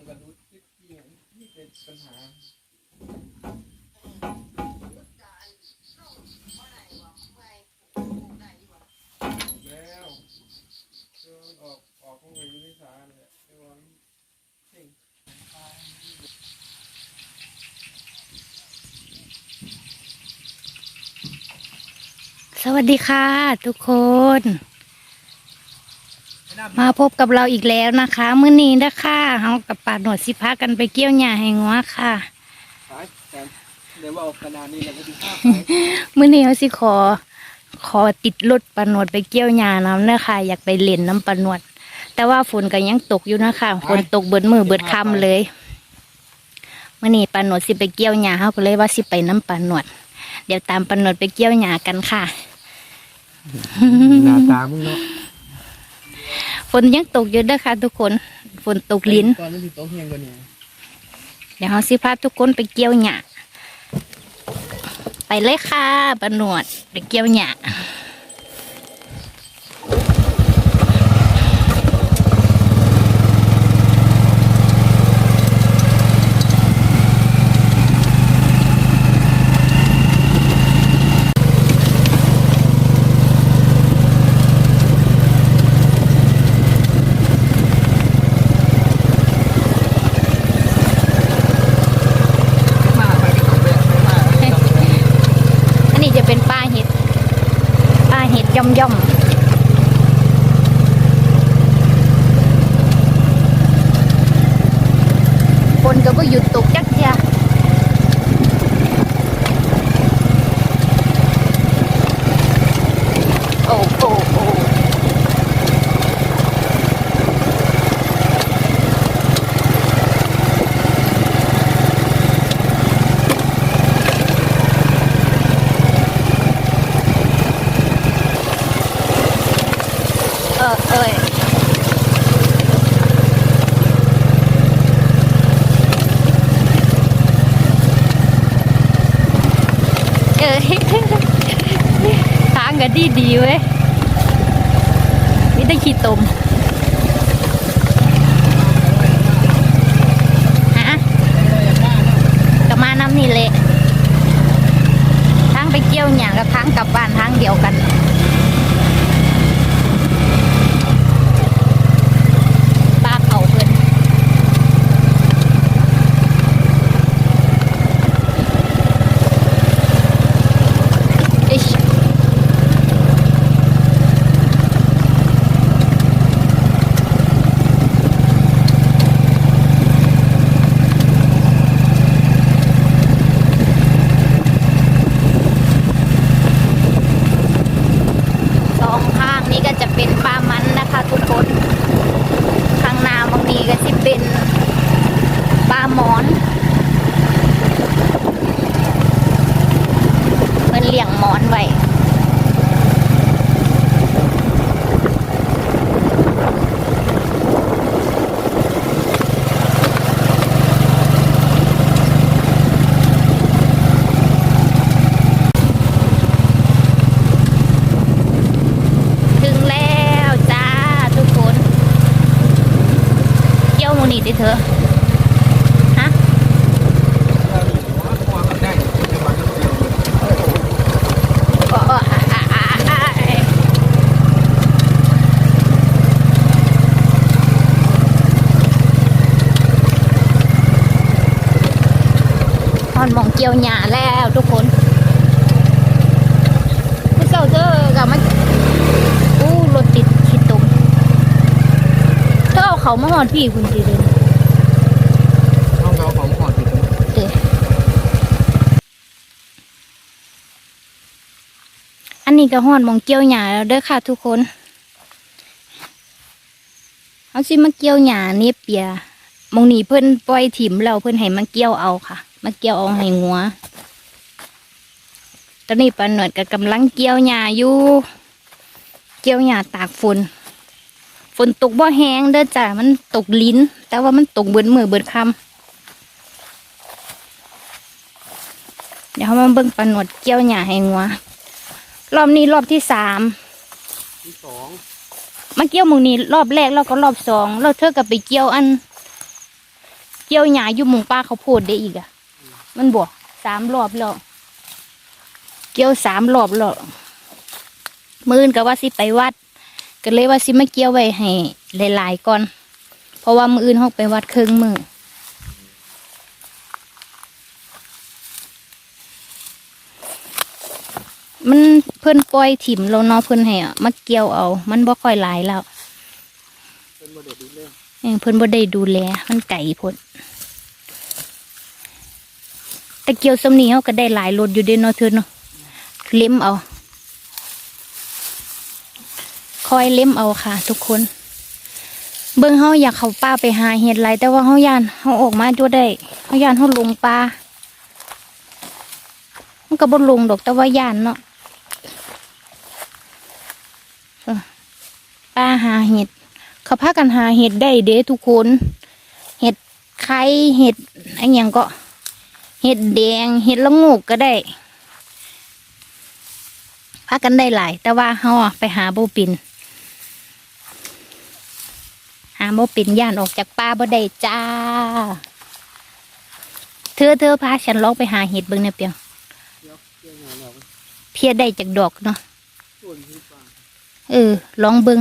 งบรรลุที่ที่ที่เป็นปัญหาแล้วเออออกออกห้องไปยุทธศาสเลยไอ้วอนเก่งสวัสดีค่ะ ทุกคน มาพบกับเราอีกแล้วนะคะมื้อนี้นะคะเฮากับป่าหนวดสิพากันไปเกี่ยวหญ้าให้งัวค่ะไปแต่เดี๋ยวว่าเอาขนาดนี้แล้วก็ดูภาพไปมื้อนี้เฮาสิขอ ขอติดรถป่าหนวดไปเกี่ยวหญ้าน้ำนะคะอยากไปเล่นน้ำป่าหนวด แต่ว่าฝนก็ยังตกอยู่นะคะฝนตกเบิดมือเบิดค่ำเลยมื้อนี้ป่าหนวดสิไปเกี่ยวหญ้าเฮาก็เลยว่าสิไปน้ำป่าหนวด เดี๋ยวตามป่าหนวดไปเกี่ยวหญ้ากันค่ะหน้าตามึงเนาะ ฝนยังตกอยู่เด้อค่ะ ทุกคน ฝนตกลิ้น ตอนนี้ที่โต๊ะเฮียงกันเนี่ยเดี๋ยวเราสิพาทุกคนไปเกี่ยวหญ้าไปเลยค่ะปนวดไปเกี่ยวหญ้าไปกันต้องแบบไม่มา อันนี้จะเป็นปลาเห็ดปลาเห็ดย่อมย่อม ฝนก็บ่หยุดตกจักเทียโอ้โอ้โอ้ เออเอ้ย เออทางก็ดีดีเว้ยนี่ได้ขี่ตมฮะก็มาน้ำนี่เละทางไปเกี่ยวหยางกับทางกลับบ้านทางเดียวกัน ป้าเขาเพิ่นอิ๊ชสองข้างนี้ก็จะเป็นปลามันนะคะทุกคน ข้างหน้าบางทีก็สิเป็นปลาหมอนเพิ่นเลี้ยงหมอนไว้ถึงแล้วจ้าทุกคน เกี่ยวหมูนี่ดิเธอ ฮะ วางกันได้จะวางกันเดียว เออเอออะอะ อะอะอะตอนมองเกี่ยวหญ้าแล้วทุกคนเมื่อเช้าเธอกับมันอู้รถติดขี้ตุ่มเธอเอาเขามาหอดพี่คุณจีเลย ห้องเราของขอดติด เออ อันนี้ก็หอดมองเกี่ยวหญ้าแล้วเด้อค่ะทุกคนเอาสิมาเกี่ยวหญ้านี่เปียมองนี้เพิ่นปล่อยถิ่มแล้วเพิ่นให้มาเกี่ยวเอาค่ะ มาเกี่ยวเอาให้งัวตอนนี้ปาหนวดก็กำลังเกี่ยวหญ้าอยู่เกี่ยวหญ้าตากฝนฝนตกบ่แห้งเด้อจ้ะมันตกลิ้น แต่ว่ามันตกเบิดมือเบิดคำเดี๋ยวเรามาเบิ่งปลาหนวดเกี่ยวหญ้าให้งัว รอบนี้รอบที่สามที่สองมาเกี่ยวหมูนี้รอบแรกแล้วก็รอบสองแล้วเธอก็ไปเกี่ยวอัน เกี่ยวหญ้าอยู่หมุงป้าเขาวโพดได้อีกอะมันบวกสามรอบแล้ว เกี่ยวสามรอบแล้วมือนก็ว่าสิไปวัด ก็เลยว่าสิมาเกี่ยวไว้ให้หลายๆก่อน เพราะว่ามืออื่นเขาไปวัดครึ่งมือ มันเพิ่นปล่อยถิ่มแล้วเนาะเพิ่นให้อะมาเกี่ยวเอา มันบ่ค่อยหลายแล้วเป็นโมเดลดีเลยเออเพิ่นบ่ได้ดูแล มันไก่พุ่นแต่เกี่ยวสำนีเฮาก็ได้หลายรถอยู่เด้เนาะเธอเนาะเล็มเอา คอยเล็มเอาค่ะ ทุกคน เบิ่งเฮาอยากเขาป่าไปหาเห็ดหลายแต่ว่าเฮายานเฮาออกมาตัวได้เฮายานเฮาลงป่ามันก็บ่ลงดอกแต่ว่ายานเนาะเออ ป่าหาเห็ด เขาพากันหาเห็ดได้เด้ทุกคน เห็ดไข่เห็ดอะไรอย่างก็ เห็ดแดงเห็ดละโงกก็ได้พากันได้หลาย แต่ว่าเฮาไปหาโบปิน หาโบปินย่านออกจากป่าบ่ได้จ้า เธอเธอพาฉันลองไปหาเห็ดเบิ่งเนี่ยเปียงเพียวเกี่ยวงานเราเพียได้จากดอกเนาะเออลองเบิง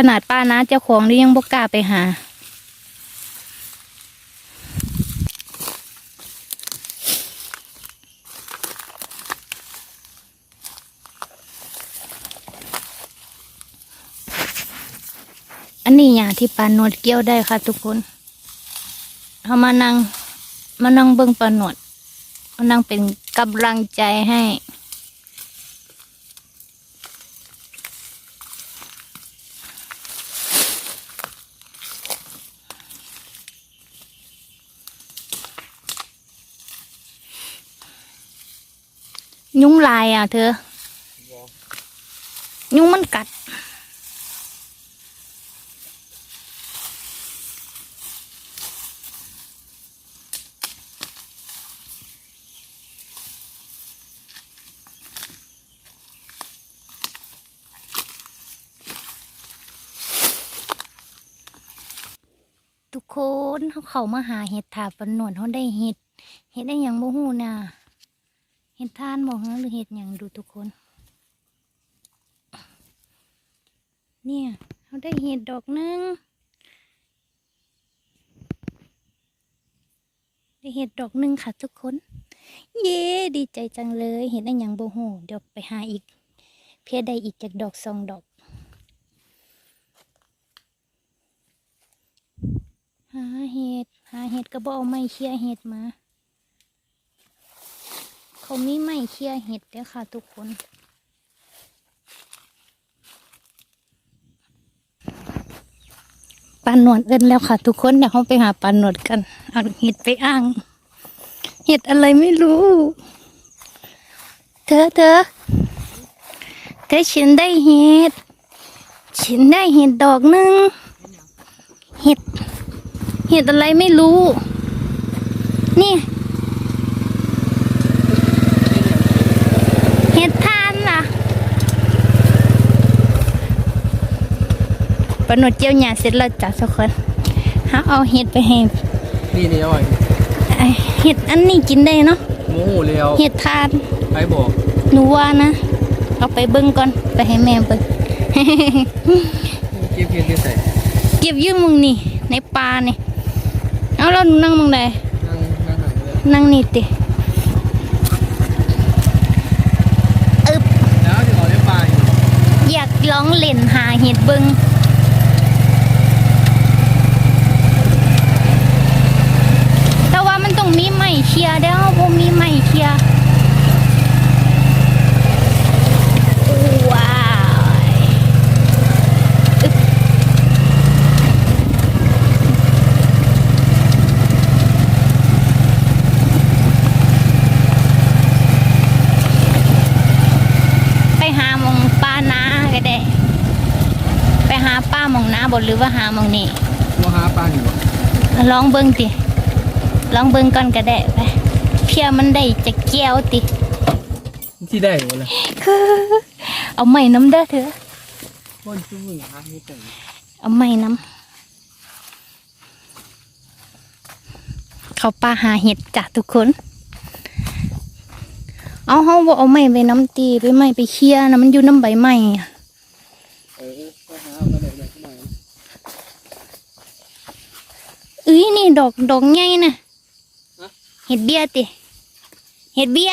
ขนาดป้านะเจ้าของนี่ยังบกกล้าไปหา อันนี้อย่างที่ปลาหนวดเกี่ยวได้ค่ะทุกคนเอามานั่งมานั่งเบิ้งปลาหนวดมานั่งเป็นกำลังใจให้ ยุงลายอะเธอ ยุงมันกัด ทุกคนเขาเขามาหาเห็ดถาปนหนวดเขาได้เห็ด เห็ดได้หยังบ่ฮู้น่ะ เห็ดทานบอกนะหรือเห็ดหยังดูทุกคน เนี่ยเขาได้เห็ดดอกหนึงได้เห็ดดอกหนึงค่ะทุกคน เย้ดีใจจังเลยเห็ดได้หยังโบโหเดี๋ยวไปหาอีก เพียได้อีกจากดอกสองดอกหาเห็ดหาเห็ดก็บอาไม้เคี่ยเห็ดมา เขามีไม้เคี่ยเห็ดเด้ค่ะ ทุกคนปลาหนวดเอินแล้วค่ะ ทุกคนเดี๋ยวเขาไปหาปลาหนวดกันเอาเห็ดไปอ้าง เห็ดอะไรไม่รู้ เธอเธอเธอฉันได้เห็ดฉันได้เห็ดดอกหนึ่งเห็ด เห็ดอะไรไม่รู้ นี่ เห็ดทานล่ะ ปนวดเจียวหยาเสร็จแล้วจ้ะทุกคนหาเอาเห็ดไปให้นี่นี่อร่อยไอ้เห็ดอันนี้กินได้เนาะโมโหเร็วเห็ดทานใครบอกหนูว่านะ เอาไปเบิ้งก่อนไปให้แม่เบิ้งเก็บเพียงที่ใส่เก็บอยืมมึงนี่ ในป่านี่เอาแล้วหนูนั่งมึงใดนั่งนั่งหันเลยนั่งนี่ติอึบแล้วจะขอได้ปลาอยู่อยากลองเล่นหาเห็ดเบิงแต่ว่า มันต้องมีไม้เชียร์เด้อบ่มีไม้เชียร์ว้าวอึ๊บไปหาหมองป้านาก็ได้ ไปหาป้าหมองนาบดหรือว่าหาหมองนี่ว่าหาปลาอยู่ลองเบิ่งติ ลองเบิ่งก่อนก็ได้ไปเพียมันได้จะแก้วติที่ได้อยู่เลยเอาไม้น้ำเด้อเถอะคนชุ่มมือหาไม่แต่งเอาไม้น้ำเขาปลาหาเห็ดจ้ะทุกคน เอาเฮาบ่เอาไม้ไปน้ำตีไปไม้ไปเคี่ยนะมันอยู่น้ำใบไม้อะเออก็หาเอากระเด็นไปข้างในเอ้ยนี่ดอกดอกใหญ่น่ะ เห็ดเบี้ยติ เห็ดเบี้ย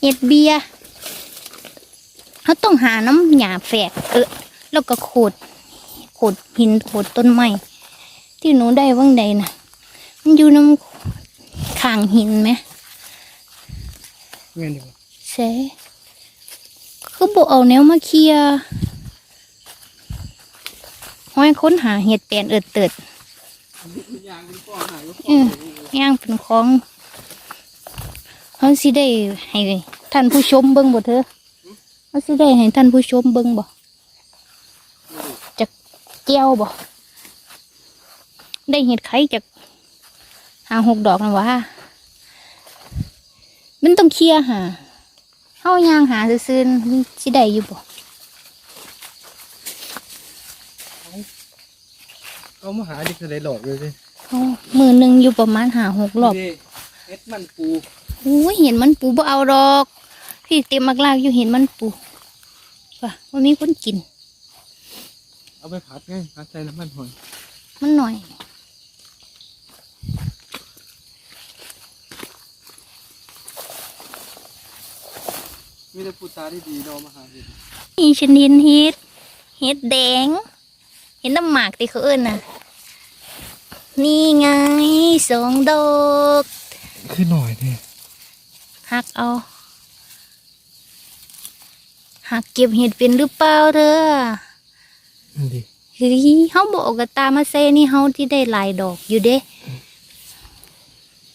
เห็ดเบียร์เขาต้องหาน้ำหยาแฝกเออแล้วก็โขดโขดหินโขดต้นไม้ที่หนูได้ว่างใดนะมันอยู่น้ำข้างหินไหมเงี้ยดีกว่าเซ่คือบอกเอาแนวมาเคลียร์ห้อยค้นหาเห็ดแปลนเอิดเติด ย่างเป็นของเขาสิได้ให้ท่านผู้ชมเบิ่งบ่เธอเขาสิได้ให้ท่านผู้ชมเบิ่งบ่จากแก้วบ่ได้เห็ดไข่จากหาหกดอกนะวะมันต้องเคลียร์หาเฮาย่างหาซื่อๆมันสิได้อยู่บ่ เอามาหาดิจะได้หลอกเลยสิเฮามือหนึงอยู่ประมาณหาหกรอบนี่เอ็ดมันปูโอ้ยเห็นมันปูบ่เอาดอก พี่เต็มมากลากอยู่เห็นมันปูว่ะว่ามีคนกิน เอาไปผัดไงผัดใส่น้ำมันหอยมันหน่อย มีแต่ปูตาที่ดีเรามาหาดินี่ชนินเฮ็ดเฮ็ดแดง เห็นน้ำหมากที่เขาเอิ้นน่ะ นี่ไงสองดอกขึ้นหน่อยเนี่ยหักเอาหักเก็บเห็ดเป็นหรือเปล่าเด้อนี่ดิเฮ้ยเฮาบอกเอากระตามาเซนี่เฮาที่ได้หลายดอกอยู่เด้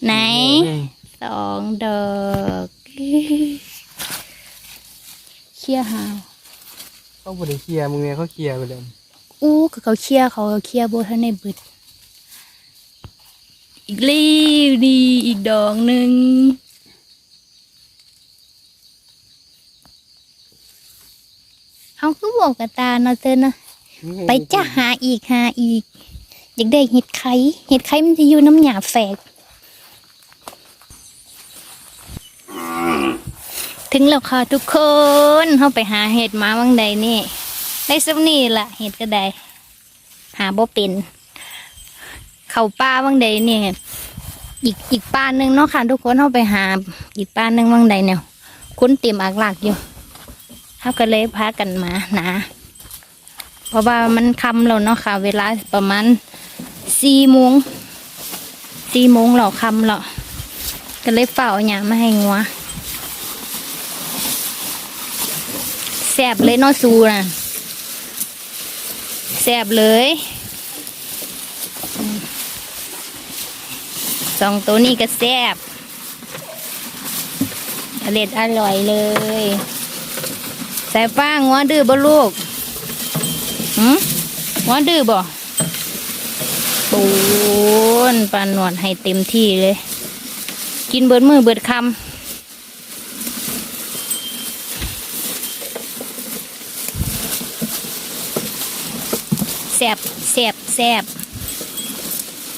ไหนสองดอกเคลียร์หาวเขาบริเคลียร์มึงเนี่ยเขาเคลียร์ไปแล้วอู้ก็เขาเคลียร์เขาเคลียร์โบทันในเบิด อีกลีวดีอีกดอกหนึ่งเขาก็บอกกับตาเนาะเต้นนะไปจ้าหาอีกหาอีก อยากได้เห็ดไข่เห็ดไข่มันจะอยู่น้ำหยาแฝก ถึงแล้วค่ะทุกคนเขาไปหาเห็ดมาวังใดนี่ ได้สักนี่ละเห็ดก็ได้ หาบ่เป็น เขาป้าวังใดเนี่ยอีกอีกป้าหนึ่งเนาะค่ะทุกคนเขาไปหา อีกป้าหนึ่งวังใดเนี่ยคุ้นเต็มอักหลักอยู่เขาก็เลยพากันมานะเพราะว่ามันคำแล้วเนาะค่ะ เวลาประมาณสี่โมงสี่โมงเราคำแล้วก็เลยเฝ้าเอาหยมาให้งัวแสบเลยเนาะซูนะแสบเลยอืม สองตัวนี้ก็แสบอร่อยอร่อยเลย ใส่ฟ้างัวดื้อบ่ลูกหืมงัวดื้อบ่ปูนปานหนวดให้เต็มที่เลย กินเบิดมือเบิดคำแสบแสบแสบ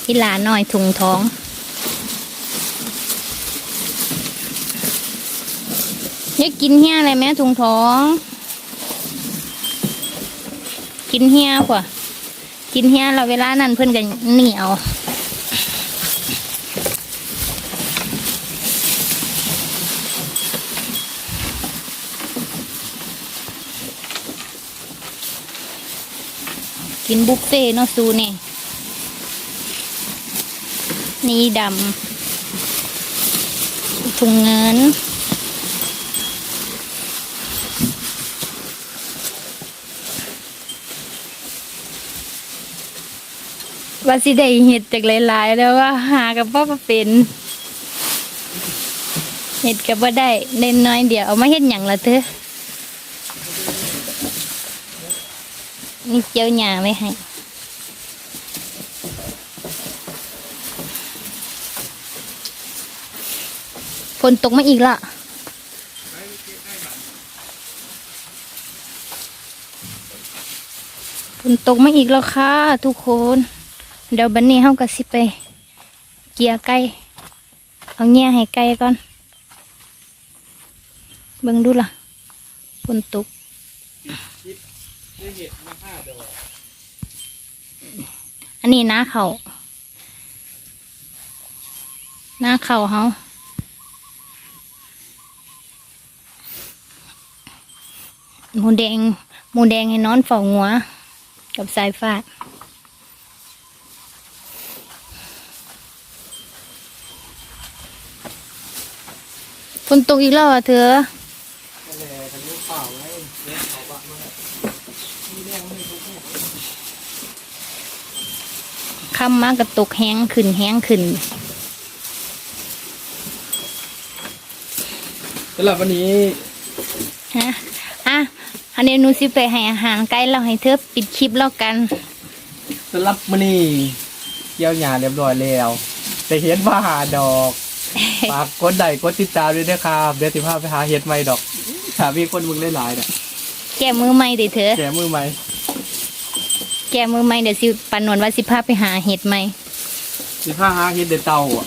พี่ลาหน่อยถุงท้อง ยกกินเฮียอะไรไหมถุงท้อง กินเฮียกว่ากินเฮียเราเวลานั้นเพื่อนกันเหนียวกินบุฟเฟ่ต์เนาะซูนี่นี่ดำถุงเงิน ว่าสิได้เห็ดจากหลายๆแล้วว่าหากับพ่อเป็นเห็ดกับว่าได้เน้นน้อยเดียวเอามาเห็ดหยังละเธอนี่เจียวหยาไม่ให้ฝนตกมาอีกละฝนตกมาอีกแล้วค่ะทุกคน เดี๋ยวบันนี้เขาก็สิไป เกียไก่เอาแง่ให้ไก่ก่อนเบิ่งดูล่ะฝนตกอันนี้น้าเขาหน้าเขาเขาหมูแดงหมูแดงให้นอนฝ่าหัว กับสายฟ้า นตกอีกแล้วอะเธอนั่นแหละทำเรื่องเปล่าไว้เรื่องเขาบ้ามามีแรงไม่ทุกข์คำมากระตกแห้งขึ้นแห้งขึ้นสำหรับวันนี้ฮะอะอันนี้หนูสิไปให้อาหารไก่เราให้เธอปิดคลิปแล้วกันสำหรับวันนี้เกี่ยวหยาเรียบร้อยแล้วแต่เห็นว่าหาดอก ฝากกดไลค์กดติดตามด้วยนะครับเดี๋ยวสิพาไปหาเห็ดใหม่ดอกถ้ามีคนมึงหลายๆเนี่ยแก้มือใหม่เด้อเธอแกมือไหมแก้มือใหม่เดี๋ยวสิปานนวลว่าสิพาไปหาเห็ดใหม่สิพาหาเห็ดเด็ดเตาอะ